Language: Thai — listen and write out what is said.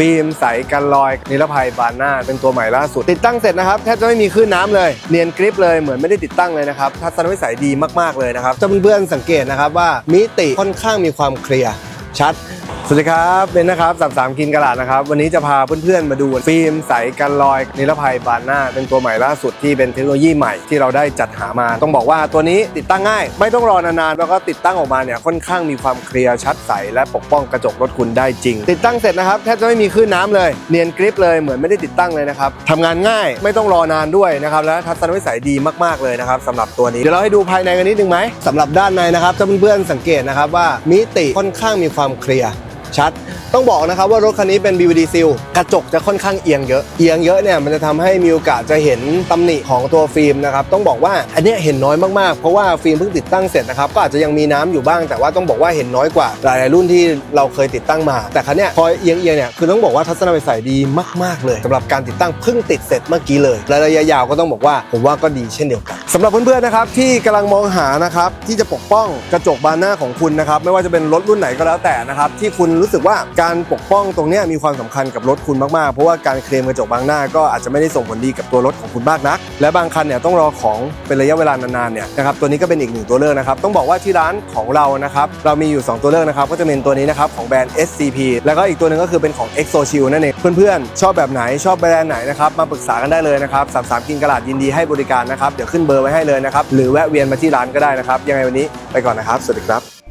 ฟิล์มใสกันรอยนิรภัยบานหน้า เป็นตัวใหม่ล่าสุด ติดตั้งเสร็จนะครับ แทบจะไม่มีคลื่นน้ำเลย เนียนกริปเลยเหมือนไม่ได้ติดตั้งเลยนะครับทัศนวิสัยดีมากๆเลยนะครับจะเพื่อนๆสังเกตนะครับว่ามิติค่อนข้างมีความเคลียร์ชัด วัสดีครับเบนนะครับสามสามกินกระดาษนะครับ วันนี้จะพาเพื่อนๆมาดูฟิล์มใสกันรอยนิรภัยบานหน้า เป็นตัวใหม่ล่าสุดที่เป็นเทคโนโลยีใหม่ที่เราได้จัดหามา ต้องบอกว่าตัวนี้ติดตั้งง่าย ไม่ต้องรอนานๆแล้วก็ติดตั้งออกมาเนี่ยค่อนข้างมีความเคลียร์ชัดใส และปกป้องกระจกรถคุณได้จริง ติดตั้งเสร็จนะครับแทบจะไม่มีคลื่นน้ำเลยเนียนกริปเลยเหมือนไม่ได้ติดตั้งเลยนะครับทำงานง่ายไม่ต้องรอนานด้วยนะครับและทัศนวิสัยดีมากๆเลยนะครับสำหรับตัวนี้เดี๋ยวเราให้ดูภายในกันนิดนึงไหมสำหรับด้านในนะครับถ้าเพื่อนๆสังเกตนะครับว่ามิติค่อนข้างมีความเคลียร์ ชัด ต้องบอกนะครับว่ารถคันนี้เป็น BVD Seal กระจกจะค่อนข้างเอียงเยอะ เอียงเยอะเนี่ยมันจะทำให้มีโอกาสจะเห็นตำหนิของตัวฟิล์มนะครับ ต้องบอกว่าอันเนี้ยเห็นน้อยมากๆ เพราะว่าฟิล์มเพิ่งติดตั้งเสร็จนะครับ ก็อาจจะยังมีน้ำอยู่บ้าง แต่ว่าต้องบอกว่าเห็นน้อยกว่าหลายๆรุ่นที่เราเคยติดตั้งมา แต่คันเนี้ยพอเอียงเอียงเนี่ย คือต้องบอกว่าทัศนวิสัยดีมาก ๆ เลยสำหรับการติดตั้งเพิ่งติดเสร็จเมื่อกี้เลย ระยะยาวก็ต้องบอกว่าผมว่าก็ดีเช่นเดียวกันสำหรับเพื่อนๆนะครับที่กำลังมองหานะครับที่จะปกป้องกระจกบานหน้าของคุณนะครับไม่ว่าจะเป็นรถรุ่นไหนก็แล้วแต่นะครับที่คุณรู้สึกว่าการปกป้องตรงนี้มีความสำคัญกับรถคุณมากๆ เพราะว่าการเคลมกระจกบางหน้าก็อาจจะไม่ได้ส่งผลดีกับตัวรถของคุณมากนัก และบางคันเนี่ยต้องรอของเป็นระยะเวลานานๆเนี่ยนะครับตัวนี้ก็เป็นอีกหนึ่งตัวเลือกนะครับต้องบอกว่าที่ร้านของเรานะครับเรามีอยู่ 2 ตัวเลือกนะครับก็จะเป็นตัวนี้นะครับของแบรนด์ SCP แล้วก็อีกตัวหนึ่งก็คือเป็นของ EXO Shield นั่นเองเพื่อนๆชอบแบบไหนชอบแบรนด์ไหนนะครับมาปรึกษากันได้เลยนะครับ33กินกระดาษยินดีให้บริการนะครับเดี๋ยวขึ้นเบอร์ไว้ให้เลยนะครับ หรือแวะเวียนมาที่ร้านก็ได้นะครับ ยังไงวันนี้ไปก่อนนะครับ สวัสดีครับ